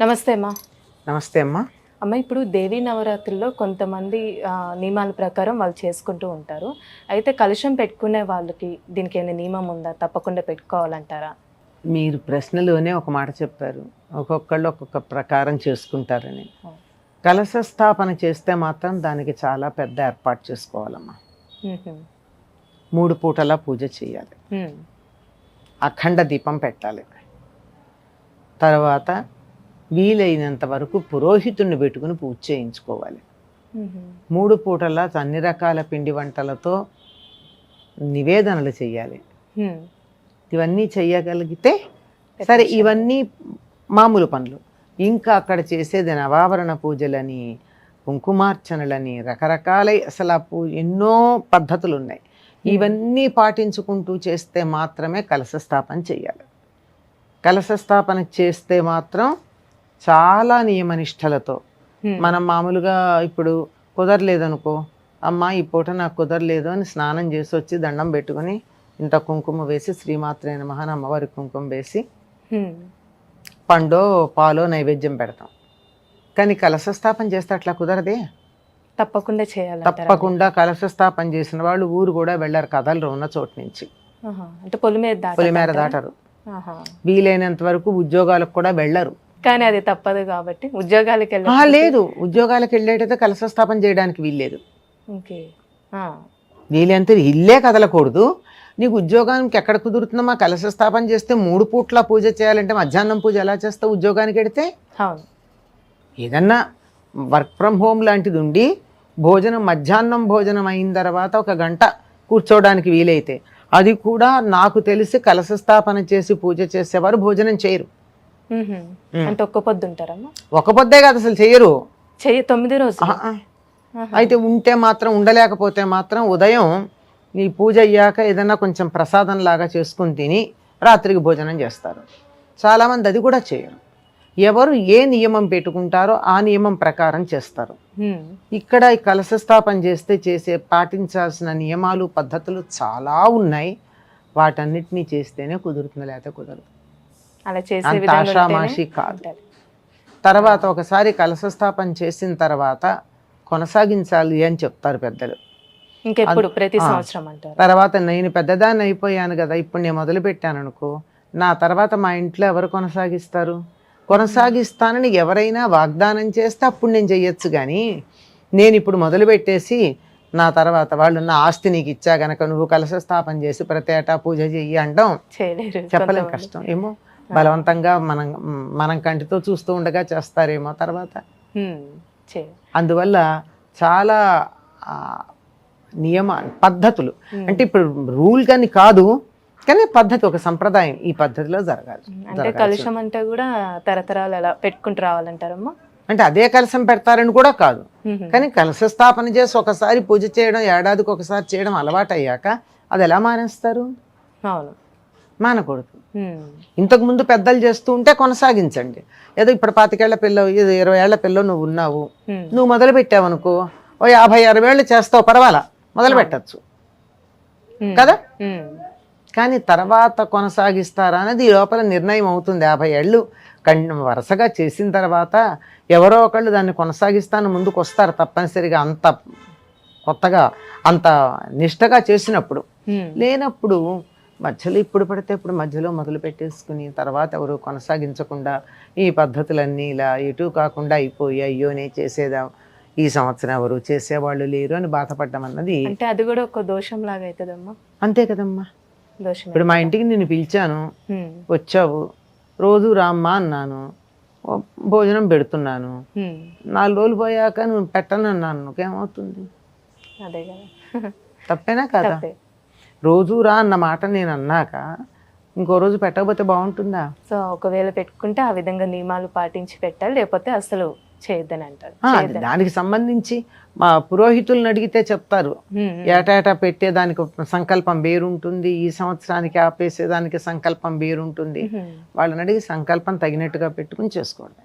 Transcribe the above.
నమస్తే అమ్మా. నమస్తే అమ్మా. అమ్మ ఇప్పుడు దేవీ నవరాత్రుల్లో కొంతమంది నియమాల ప్రకారం వాళ్ళు చేసుకుంటూ ఉంటారు. అయితే కలుషం పెట్టుకునే వాళ్ళకి దీనికి ఏమైనా నియమం ఉందా? తప్పకుండా పెట్టుకోవాలంటారా? మీరు ప్రశ్నలోనే ఒక మాట చెప్పారు. ఒక్కొక్కళ్ళు ఒక్కొక్క ప్రకారం చేసుకుంటారని. కలశ స్థాపన చేస్తే మాత్రం దానికి చాలా పెద్ద ఏర్పాటు చేసుకోవాలమ్మా. మూడు పూటలా పూజ చేయాలి. అఖండ దీపం పెట్టాలి. తర్వాత వీలైనంత వరకు పురోహితుడిని పెట్టుకుని పూజ చేయించుకోవాలి. మూడు పూటలా అన్ని రకాల పిండి వంటలతో నివేదనలు చేయాలి. ఇవన్నీ చెయ్యగలిగితే సరే ఇవన్నీ మామూలు పనులు. ఇంకా అక్కడ చేసేది నవావరణ పూజలని కుంకుమార్చనలని రకరకాల అసలు పూ ఎన్నో పద్ధతులు ఉన్నాయి ఇవన్నీ పాటించుకుంటూ చేస్తే మాత్రమే కలశ స్థాపన చేయాలి కలశ స్థాపన చేస్తే మాత్రం చాలా నియమనిష్టలతో. మనం మామూలుగా ఇప్పుడు కుదరలేదనుకో అమ్మ ఈ పూట నాకు కుదరలేదు అని స్నానం చేసి వచ్చి దండం పెట్టుకొని ఇంత కుంకుమ వేసి శ్రీమాత్రే నమః అని అమ్మవారి కుంకుమ వేసి. పండో పాలో నైవేద్యం పెడతాం కానీ కలశ స్థాపన చేస్తే అట్లా కుదరదే తప్పకుండా చేయాలంటారా తప్పకుండా కలశ స్థాపన చేసిన వాళ్ళు ఊరు కూడా వెళ్ళారు కథలు ఉన్న చోటు నుంచి. అంటే పొలిమేర దాట పొలిమేర దాటరు. వీలైనంత వరకు ఉద్యోగాలకు కూడా వెళ్ళరు కానీ అది తప్పదు కాబట్టి ఉద్యోగాలకు వెళ్ళి లేదు. ఉద్యోగాలకు వెళ్ళేటైతే కలశ స్థాపన చేయడానికి వీల్లేదు. ఓకే. ఆ. వీలైనంత ఇల్లే కదలకూడదు. నీకు ఉద్యోగానికి ఎక్కడ కుదురుతుందమ్మా కలశ స్థాపన చేస్తే మూడు పూట్ల పూజ చేయాలంటే మధ్యాహ్నం పూజ ఎలా చేస్తావు ఉద్యోగానికి వెడితే? ఏదన్నా వర్క్ ఫ్రమ్ హోమ్ లాంటిది ఉండి భోజనం మధ్యాహ్నం భోజనం అయిన తర్వాత ఒక గంట కూర్చోవడానికి వీలైతే అది కూడా నాకు తెలిసి కలశ స్థాపన చేసి పూజ చేసేవారు భోజనం చేయరు. అంటే ఒక్క పొద్దు ఉంటారమ్మా? ఒక పొద్దే కాదు అసలు చేయరు చెయ్యి తొమ్మిది రోజులు. అయితే ఉంటే మాత్రం ఉండలేకపోతే మాత్రం ఉదయం ఈ పూజ అయ్యాక ఏదైనా కొంచెం ప్రసాదం లాగా చేసుకుని తిని రాత్రికి భోజనం చేస్తారు. చాలామంది అది కూడా చేయరు. ఎవరు ఏ నియమం పెట్టుకుంటారో ఆ నియమం ప్రకారం చేస్తారు. ఇక్కడ ఈ కలశ స్థాపన చేస్తే చేసే పాటించాల్సిన నియమాలు పద్ధతులు చాలా ఉన్నాయి. వాటన్నిటినీ చేస్తేనే కుదురుతుంది లేకపోతే కుదరదు. అలా చేసే అంత ఆషామాషి కాదు. తర్వాత ఒకసారి కలశ స్థాపన చేసిన తర్వాత కొనసాగించాలి అని చెప్తారు పెద్దలు. ఇంకెప్పుడు? ప్రతి. సంవత్సరం అంటారు. తర్వాత నేను పెద్దదాన్ని అయిపోయాను కదా ఇప్పుడు నేను మొదలు పెట్టాను అనుకో నా తర్వాత మా ఇంట్లో ఎవరు కొనసాగిస్తారు? కొనసాగిస్తానని ఎవరైనా వాగ్దానం చేస్తే అప్పుడు నేను చెయ్యొచ్చు కానీ నేను ఇప్పుడు మొదలు పెట్టేసి నా తర్వాత వాళ్ళు నా ఆస్తి నీకు ఇచ్చా గనక నువ్వు కలశ స్థాపన చేసి ప్రతి ఏటా పూజ చెయ్యి అంటాం. చెప్పలేం. కష్టం. ఏమో? బలవంతంగా మనం మనం కంటితో చూస్తూ ఉండగా చేస్తారేమో తర్వాత. అందువల్ల చాలా నియమ పద్ధతులు. అంటే ఇప్పుడు రూల్ కానీ కాదు కానీ పద్ధతి ఒక సంప్రదాయం ఈ పద్ధతిలో జరగాలి అంటే కలుషం అంటే కూడా తరతరాలు అలా పెట్టుకుంటూ రావాలంటారమ్మా? అంటే అదే కలశం పెడతారని కూడా కాదు. కానీ కలశ స్థాపన చేసి ఒకసారి పూజ చేయడం ఏడాదికి ఒకసారి చేయడం అలవాటు అయ్యాక అది ఎలా మానేస్తారు? అవును. మానకూడదు. ఇంతకు ముందు పెద్దలు చేస్తూ ఉంటే కొనసాగించండి ఏదో ఇప్పుడు పాతికేళ్ళ పిల్ల ఏదో ఇరవై ఏళ్ళ పిల్ల నువ్వు ఉన్నావు. నువ్వు మొదలు పెట్టావనుకో ఓ యాభై అరవై ఏళ్ళు చేస్తావు పర్వాలా మొదలు పెట్టచ్చు. కదా. కానీ తర్వాత కొనసాగిస్తారా అనేది ఈ లోపల నిర్ణయం అవుతుంది యాభై ఏళ్ళు కన్ వరుసగా చేసిన తర్వాత ఎవరో ఒకళ్ళు దాన్ని కొనసాగిస్తాను ముందుకు వస్తారు తప్పనిసరిగా అంత కొత్తగా అంత నిష్టగా చేసినప్పుడు. లేనప్పుడు మధ్యలో ఇప్పుడు పడితే ఇప్పుడు మధ్యలో మొదలు పెట్టేసుకుని తర్వాత ఎవరు కొనసాగించకుండా ఈ పద్ధతులన్నీ ఇలా ఎటు కాకుండా అయిపోయి అయ్యోనే చేసేదా ఈ సంవత్సరం ఎవరు చేసేవాళ్ళు లేరు అని బాధపడ్డం అన్నది అంటే అది కూడా ఒక దోషం లాగా అవుతుందమ్మా అంతే కదమ్మా. దోషం ఇప్పుడు మా ఇంటికి నిన్ను పిలిచాను. వచ్చావు రోజు రామ్మా అన్నాను భోజనం పెడుతున్నాను. నాలుగు రోజులు పోయాక నువ్వు పెట్టను అన్నాను నువ్వేమవుతుంది అదే కదా. తప్పేనా కదా? రోజు రా అన్న మాట నేను అన్నాక ఇంకో రోజు పెట్టకపోతే బాగుంటుందా? సో ఒకవేళ పెట్టుకుంటే ఆ విధంగా నియమాలు పాటించి పెట్టాలి లేకపోతే అసలు చేయొద్దని అంటారు. దానికి సంబంధించి మా పురోహితులను అడిగితే చెప్తారు. ఏటాటా పెట్టేదానికి సంకల్పం వేరుంటుంది ఈ సంవత్సరానికి ఆపేసేదానికి సంకల్పం వేరుంటుంది. వాళ్ళని అడిగి సంకల్పం తగినట్టుగా పెట్టుకుని చేసుకోండి.